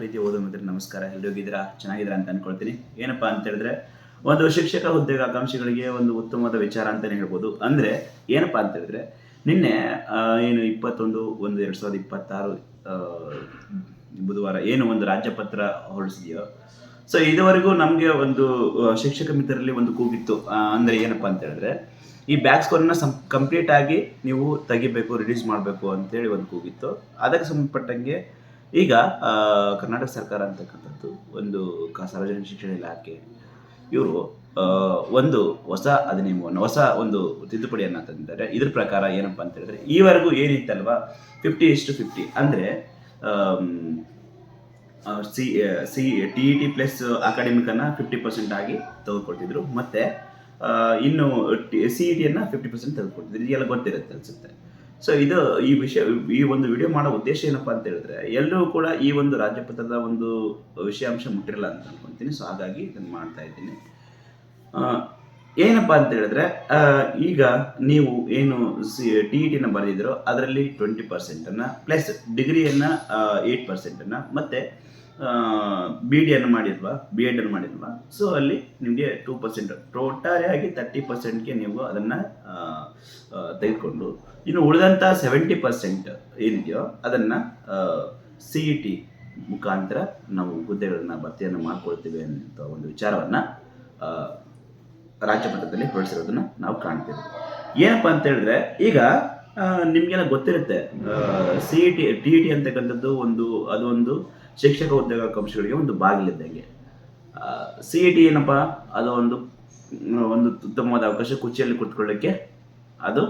ಪ್ರೀತಿ ಓದೋ ಮಿತ್ರ ನಮಸ್ಕಾರ ಎಲ್ಲೋಗಿದ್ದೀರಾ ಚೆನ್ನಾಗಿದ್ದೀರಾ ಅಂತ ಅನ್ಕೊಳ್ತೀನಿ. ಏನಪ್ಪಾ ಅಂತ ಹೇಳಿದ್ರೆ, ಒಂದು ಶಿಕ್ಷಕ ಹುದ್ದೆಗೆ ಆಕಾಂಕ್ಷಿಗಳಿಗೆ ಒಂದು ಉತ್ತಮವಾದ ವಿಚಾರ ಅಂತಾನೆ ಹೇಳ್ಬೋದು. ಅಂದ್ರೆ, ಏನಪ್ಪಾ ಅಂತ ಹೇಳಿದ್ರೆ, ನಿನ್ನೆ ಏನು ಇಪ್ಪತ್ತೊಂದು, ಒಂದು ಎರಡ್ ಸಾವಿರದ ಇಪ್ಪತ್ತಾರು ಬುಧವಾರ ಏನು ಒಂದು ರಾಜ್ಯಪತ್ರ ಹೊರಡಿಸಿದೆಯೋ, ಸೊ ಇದುವರೆಗೂ ನಮಗೆ ಒಂದು ಶಿಕ್ಷಕ ಮಿತ್ರರಲ್ಲಿ ಒಂದು ಕೂಗಿತ್ತು. ಅಂದ್ರೆ ಏನಪ್ಪಾ ಅಂತ ಹೇಳಿದ್ರೆ, ಈ ಬ್ಯಾಕ್ ಸ್ಕೋರ್ನ ಸಂ, ಕಂಪ್ಲೀಟ್ ಆಗಿ ನೀವು ತೆಗಿಬೇಕು, ರಿಲೀಸ್ ಮಾಡಬೇಕು ಅಂತೇಳಿ ಒಂದು ಕೂಗಿತ್ತು. ಅದಕ್ಕೆ ಸಂಬಂಧಪಟ್ಟಂಗೆ ಈಗ ಕರ್ನಾಟಕ ಸರ್ಕಾರ ಅಂತಕ್ಕಂಥದ್ದು ಒಂದು ಸಾರ್ವಜನಿಕ ಶಿಕ್ಷಣ ಇಲಾಖೆ, ಇವರು ಒಂದು ಹೊಸ ಅಧಿನಿಯಮವನ್ನು, ಹೊಸ ಒಂದು ತಿದ್ದುಪಡಿಯನ್ನು ತಂದಿದ್ದಾರೆ. ಇದ್ರ ಪ್ರಕಾರ ಏನಪ್ಪ ಅಂತ ಹೇಳಿದ್ರೆ, ಈವರೆಗೂ ಏನಿತ್ತಲ್ವಾ ಫಿಫ್ಟಿ ಇಷ್ಟು ಫಿಫ್ಟಿ ಅಂದರೆ C C T E T plus ಅಕಾಡೆಮಿಕನ್ನು fifty percent ಆಗಿ ತೆಗೆದುಕೊಡ್ತಿದ್ರು. ಮತ್ತೆ ಇನ್ನು ಸಿ ಇ ಟಿಯನ್ನು ಫಿಫ್ಟಿ ಪರ್ಸೆಂಟ್ ತೆಗೆದುಕೊಡ್ತಿದ್ರು. ಇದೆಲ್ಲ ಗೊತ್ತಿರುತ್ತೆ ಅನ್ಸುತ್ತೆ. ಸೊ ಇದು ಈ ವಿಷಯ, ಈ ಒಂದು ವಿಡಿಯೋ ಮಾಡೋ ಉದ್ದೇಶ ಏನಪ್ಪಾ ಅಂತ ಹೇಳಿದ್ರೆ, ಎಲ್ಲರೂ ಕೂಡ ಈ ಒಂದು ರಾಜ್ಯಪತ್ರದ ಒಂದು ವಿಷಯಾಂಶ ಮುಟ್ಟಿರಲ್ಲ ಅಂತ ಅನ್ಕೊಂತೀನಿ. ಸೊ ಹಾಗಾಗಿ ಇದನ್ನು ಮಾಡ್ತಾ ಇದ್ದೀನಿ. ಏನಪ್ಪಾ ಅಂತ ಹೇಳಿದ್ರೆ ಈಗ ನೀವು ಏನು ಸಿ ಟಿ ಇ ಟಿನ ಬರೆದಿದ್ರೋ, ಅದರಲ್ಲಿ ಟ್ವೆಂಟಿ ಪರ್ಸೆಂಟನ್ನು ಪ್ಲಸ್ ಡಿಗ್ರಿಯನ್ನು ಏಯ್ಟ್ ಪರ್ಸೆಂಟನ್ನು ಮತ್ತು ಬಿ ಡಿಯನ್ನು ಮಾಡಿಲ್ವಾ ಬಿ ಎಡನ್ನು ಮಾಡಿಲ್ವಾ ಸೊ ಅಲ್ಲಿ ನಿಮಗೆ ಟೂ ಪರ್ಸೆಂಟ್ ಟೋಟಲಿಯಾಗಿ ತರ್ಟಿ ಪರ್ಸೆಂಟ್ಗೆ ನೀವು ಅದನ್ನು ತೆಗೆದುಕೊಂಡು, ಇನ್ನು ಉಳಿದಂಥ ಸೆವೆಂಟಿ ಪರ್ಸೆಂಟ್ ಏನಿದೆಯೋ ಅದನ್ನು ಸಿ ಇ ಟಿ ಮುಖಾಂತರ ನಾವು ಹುದ್ದೆಗಳನ್ನು, ಭರ್ತಿಯನ್ನು ಮಾಡ್ಕೊಳ್ತೀವಿ ಅಂತ ಒಂದು ವಿಚಾರವನ್ನು ರಾಜ್ಯಪತ್ರದಲ್ಲಿ ಹೊರಡಿಸಿರೋದನ್ನು ನಾವು ಕಾಣ್ತೀವಿ. ಏನಪ್ಪ ಅಂತ ಹೇಳಿದ್ರೆ, ಈಗ ನಿಮಗೆಲ್ಲ ಗೊತ್ತಿರುತ್ತೆ C E T T E T ಅಂತಕ್ಕಂಥದ್ದು ಒಂದು ಅದು ಒಂದು ಉದ್ಯೋಗ ಉದ್ಯೋಗಾಕಾಂಕ್ಷಿಗಳಿಗೆ ಒಂದು ಬಾಗಿಲಿದ್ದಂಗೆ. ಸಿ ಇ ಟಿ ಏನಪ್ಪ? ಅದು ಒಂದು ಒಂದು ಉತ್ತಮವಾದ ಅವಕಾಶ ಕುರ್ಚಿಯಲ್ಲಿ ಕುತ್ಕೊಳ್ಳೋಕ್ಕೆ ಅದು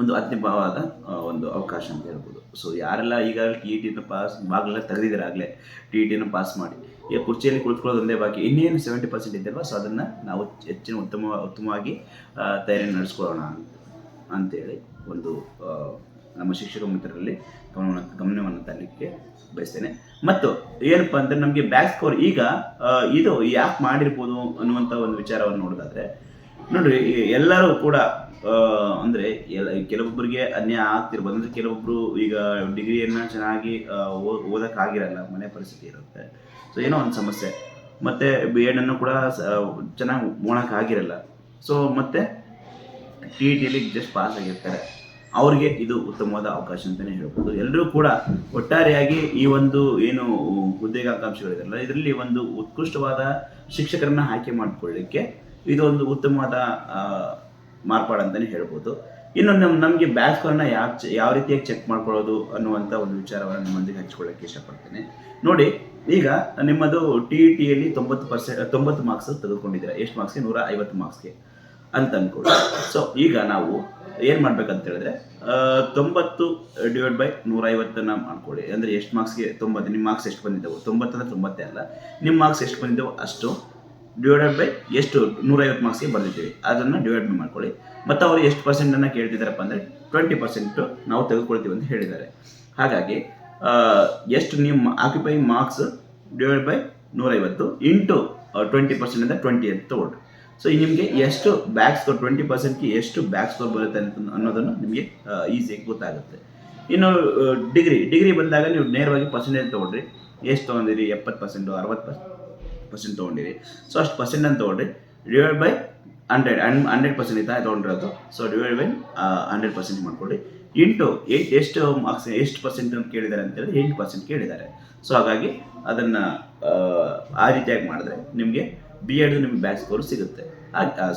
ಒಂದು ಅತ್ಯಂತವಾದ ಒಂದು ಅವಕಾಶ ಅಂತ ಹೇಳ್ಬೋದು. ಸೊ ಯಾರೆಲ್ಲ ಈಗ ಟಿ ಇ ಟಿನ ಪಾಸ್ ಬಾಗಿಲೆಲ್ಲ ತೆಗೆದಿದ್ದಾರೆ ಆಗಲೇ ಟಿ ಇ ಟಿನ ಪಾಸ್ ಮಾಡಿ ಈಗ ಕುರ್ಚಿಯಲ್ಲಿ ಕುಳಿತುಕೊಳ್ಳೋದೊಂದೇ ಬಾಕಿ ಇನ್ನೇನು ಸೆವೆಂಟಿ ಪರ್ಸೆಂಟ್ ಇದೆಯಲ್ವ ಸೊ ಅದನ್ನು ನಾವು ಹೆಚ್ಚಿನ ಉತ್ತಮ, ಉತ್ತಮವಾಗಿ ತಯಾರಿ ನಡೆಸ್ಕೊಳ್ಳೋಣ ಅಂತೇಳಿ ಒಂದು ನಮ್ಮ ಶಿಕ್ಷಕ ಮಿತ್ರರಲ್ಲಿ ಗಮನವನ್ನು ಗಮನವನ್ನು ತರಲಿಕ್ಕೆ ಬಯಸ್ತೇನೆ. ಮತ್ತು ಏನಪ್ಪ ಅಂದರೆ ನಮಗೆ ಬ್ಯಾಕ್ ಸ್ಕೋರ್ ಈಗ ಇದು ಯಾಕೆ ಮಾಡಿರ್ಬೋದು ಅನ್ನುವಂಥ ಒಂದು ವಿಚಾರವನ್ನು ನೋಡೋದಾದ್ರೆ, ನೋಡ್ರಿ ಎಲ್ಲರೂ ಕೂಡ ಅಂದರೆ ಕೆಲವೊಬ್ಬರಿಗೆ ಅನ್ಯಾಯ ಆಗ್ತಿರ್ಬೋದು. ಅಂದ್ರೆ ಕೆಲವೊಬ್ಬರು ಈಗ ಡಿಗ್ರಿಯನ್ನು ಚೆನ್ನಾಗಿ ಓದೋಕ್ಕಾಗಿರಲ್ಲ, ಮನೆ ಪರಿಸ್ಥಿತಿ ಇರುತ್ತೆ. ಸೊ ಏನೋ ಒಂದು ಸಮಸ್ಯೆ. ಮತ್ತೆ ಬಿ ಎಡನ್ನು ಕೂಡ ಚೆನ್ನಾಗಿ ಓಣಕ್ಕಾಗಿರಲ್ಲ. ಸೊ ಮತ್ತೆ ಟಿ ಟಿಲಿ ಜಸ್ಟ್ ಪಾಸ್ ಆಗಿರ್ತಾರೆ. ಅವ್ರಿಗೆ ಇದು ಉತ್ತಮವಾದ ಅವಕಾಶ ಅಂತಲೇ ಹೇಳ್ಬೋದು. ಎಲ್ಲರೂ ಕೂಡ ಒಟ್ಟಾರೆಯಾಗಿ ಈ ಒಂದು ಏನು ಹುದ್ದೆಗಾಕಾಂಕ್ಷಿಗಳಿದಾರಲ್ಲ ಇದರಲ್ಲಿ ಒಂದು ಉತ್ಕೃಷ್ಟವಾದ ಶಿಕ್ಷಕರನ್ನ ಆಯ್ಕೆ ಮಾಡಿಕೊಳ್ಳಿಕ್ಕೆ ಇದು ಒಂದು ಉತ್ತಮವಾದ ಮಾರ್ಪಾಡು ಅಂತಲೇ ಹೇಳ್ಬೋದು. ಇನ್ನು ನಮ್, ನಮಗೆ ಬ್ಯಾಚ್ ಸ್ಕೋರ್ನ ಯಾವ ಯಾವ ರೀತಿಯಾಗಿ ಚೆಕ್ ಮಾಡ್ಕೊಳ್ಳೋದು ಅನ್ನುವಂಥ ಒಂದು ವಿಚಾರವನ್ನು ನಿಮ್ಮೊಂದಿಗೆ ಹಂಚ್ಕೊಳ್ಳೋಕ್ಕೆ ಇಷ್ಟಪಡ್ತೇನೆ. ನೋಡಿ, ಈಗ ನಿಮ್ಮದು ಟಿ ಇ ಟಿಯಲ್ಲಿ ತೊಂಬತ್ತು ಪರ್ಸೆಂಟ್ ತೊಂಬತ್ತು ಮಾರ್ಕ್ಸ್ ತೆಗೆದುಕೊಂಡಿದ್ದೀರಾ. ಎಷ್ಟು ಮಾರ್ಕ್ಸ್ಗೆ ನೂರ ಐವತ್ತು ಮಾರ್ಕ್ಸ್ಗೆ ಅಂತ ಅನ್ಕೊಳ್ಳಿ ಸೊ ಈಗ ನಾವು ಏನು ಮಾಡ್ಬೇಕಂತ ಹೇಳಿದ್ರೆ ತೊಂಬತ್ತು ಡಿವೈಡ್ ಬೈ ನೂರೈವತ್ತನ್ನು ಮಾಡ್ಕೊಳ್ಳಿ. ಅಂದರೆ ಎಷ್ಟು ಮಾರ್ಕ್ಸ್ಗೆ ತೊಂಬತ್ತು ನಿಮ್ಮ ಮಾರ್ಕ್ಸ್ ಎಷ್ಟು ಬಂದಿದ್ದವು? ತೊಂಬತ್ತಂದ್ರೆ ತೊಂಬತ್ತೇ ಅಲ್ಲ. ನಿಮ್ಮ ಮಾರ್ಕ್ಸ್ ಎಷ್ಟು ಬಂದಿದ್ದವು ಅಷ್ಟು ಡಿವೈಡೆಡ್ ಬೈ ಎಷ್ಟು ನೂರೈವತ್ತು ಮಾರ್ಕ್ಸ್ಗೆ ಬರ್ದಿದ್ದೀವಿ. ಅದನ್ನು ಡಿವೈಡ್ ಬೈ ಮಾಡ್ಕೊಳ್ಳಿ. ಮತ್ತು ಅವರು ಎಷ್ಟು ಪರ್ಸೆಂಟನ್ನು ಕೇಳ್ತಿದ್ದಾರಪ್ಪ ಅಂದರೆ ಟ್ವೆಂಟಿ ಪರ್ಸೆಂಟು ನಾವು ತೆಗೆದುಕೊಳ್ತೀವಿ ಅಂತ ಹೇಳಿದ್ದಾರೆ. ಹಾಗಾಗಿ ಎಷ್ಟು ನಿಮ್ಮ ಆಕ್ಯುಪೈ ಮಾರ್ಕ್ಸ್ ಡಿವೈಡ್ ಬೈ ನೂರೈವತ್ತು ಇಂಟು ಟ್ವೆಂಟಿ ಪರ್ಸೆಂಟಿಂದ ಟ್ವೆಂಟಿ ಅಂತ ತಗೊಳ್ರಿ ಸೊ ನಿಮಗೆ ಎಷ್ಟು ಬ್ಯಾಕ್ ಸ್ಕೋರ್ ಟ್ವೆಂಟಿ ಪರ್ಸೆಂಟ್ಗೆ ಎಷ್ಟು ಬ್ಯಾಕ್ ಸ್ಕೋರ್ ಬರುತ್ತೆ ಅಂತ ಅನ್ನೋದನ್ನು ನಿಮಗೆ ಈಸಿಯಾಗಿ ಗೊತ್ತಾಗುತ್ತೆ. ಇನ್ನು ಡಿಗ್ರಿ ಡಿಗ್ರಿ ಬಂದಾಗ ನೀವು ನೇರವಾಗಿ ಪರ್ಸೆಂಟೇಜ್ ತೊಗೊಳ್ರಿ ಎಷ್ಟು ತೊಗೊಂಡಿರಿ? ಎಪ್ಪತ್ತು ಪರ್ಸೆಂಟು ಅರವತ್ತು ಪರ್ಸೆಂಟ್ ತೊಗೊಂಡಿರಿ. ಸೊ ಅಷ್ಟು ಪರ್ಸೆಂಟ್ ಅಂತ ತೊಗೊಂಡ್ರಿ. Divide by hundred and hundred percent ಇತ್ತು ತೊಗೊಂಡಿರೋದು. So divide by hundred percent ಮಾಡಿಕೊಡಿ ಇಂಟು ಏಟ್ ಎಷ್ಟು ಮಾರ್ಕ್ಸ್ ಎಷ್ಟು ಪರ್ಸೆಂಟ್ ಅಂತ ಕೇಳಿದ್ದಾರೆ ಅಂತ ಹೇಳಿದ್ರೆ, ಎಂಟು ಪರ್ಸೆಂಟ್ ಕೇಳಿದ್ದಾರೆ. ಸೊ ಹಾಗಾಗಿ ಅದನ್ನು ಆ ರೀತಿಯಾಗಿ ಮಾಡಿದ್ರೆ ನಿಮಗೆ ಬಿ ಎಡ್ ನಿಮ್ಗೆ ಬ್ಯಾಕ್ ಸ್ಕೋರ್ ಸಿಗುತ್ತೆ.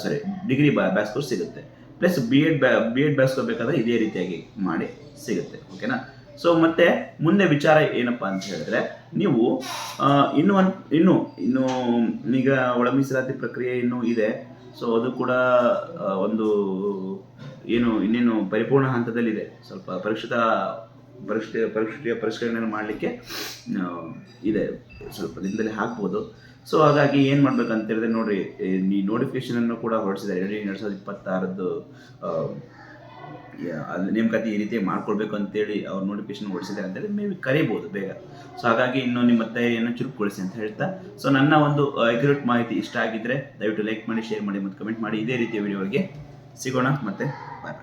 ಸಾರಿ ಡಿಗ್ರಿ ಬ್ಯಾಕ್ ಸ್ಕೋರ್ ಸಿಗುತ್ತೆ. Plus B Ed B Ed back score ಬೇಕಾದ್ರೆ ಇದೇ ರೀತಿಯಾಗಿ ಮಾಡಿ ಸಿಗುತ್ತೆ ಓಕೆನಾ ಸೊ ಮತ್ತೆ ಮುಂದೆ ವಿಚಾರ ಏನಪ್ಪಾ ಅಂತ ಹೇಳಿದ್ರೆ, ನೀವು ಇನ್ನು ಇನ್ನೂ ಒಂದು, ಇನ್ನು ಇನ್ನು ಈಗ ಒಳ ಮೀಸಲಾತಿ ಪ್ರಕ್ರಿಯೆ ಇನ್ನೂ ಇದೆ. ಸೊ ಅದು ಕೂಡ ಒಂದು ಏನು, ಇನ್ನೇನು ಪರಿಪೂರ್ಣ ಹಂತದಲ್ಲಿದೆ. ಸ್ವಲ್ಪ ಪರೀಕ್ಷಿತ ಪರೀಕ್ಷೆ ಪರೀಕ್ಷೆಯ ಪರಿಷ್ಕರಣೆಯನ್ನು ಮಾಡಲಿಕ್ಕೆ ಇದೆ. ಸ್ವಲ್ಪ ದಿನದಲ್ಲಿ ಹಾಕ್ಬೋದು. ಸೊ ಹಾಗಾಗಿ ಏನು ಅಂತ ಹೇಳಿದ್ರೆ ನೋಡ್ರಿ, ಈ ನೋಟಿಫಿಕೇಶನನ್ನು ಕೂಡ ಹೊರಡಿಸಿದ್ದಾರೆ ಎರಡು ಸಾವಿರದ ಇಪ್ಪತ್ತಾರದ್ದು ನೇಮಕಾತಿ ಈ ರೀತಿ ಮಾಡ್ಕೊಳ್ಬೇಕು ಅಂತೇಳಿ ಅವ್ರು ನೋಟಿಫಿಕೇಶನ್ ಹೊಡಿಸಿದ್ದಾರೆ ಅಂತೇಳಿ ಮೇ ಬಿ ಕರಿಬೋದು ಬೇಗ. ಸೊ ಹಾಗಾಗಿ ಇನ್ನು ನಿಮ್ಮ ತಯಾರಿಯನ್ನು ಚುರುಕುಗೊಳಿಸಿ ಅಂತ ಹೇಳ್ತಾ. ಸೊ ನನ್ನ ಒಂದು ಅಕ್ಯುರೇಟ್ ಮಾಹಿತಿ ಇಷ್ಟ ಆಗಿದ್ರೆ ದಯವಿಟ್ಟು ಲೈಕ್ ಮಾಡಿ ಶೇರ್ ಮಾಡಿ ಮತ್ತು ಕಮೆಂಟ್ ಮಾಡಿ. ಇದೇ ರೀತಿಯ ವಿಡಿಯೋಗಳಿಗೆ ಸಿಗೋಣ ಮತ್ತೆ ಬಾಯ್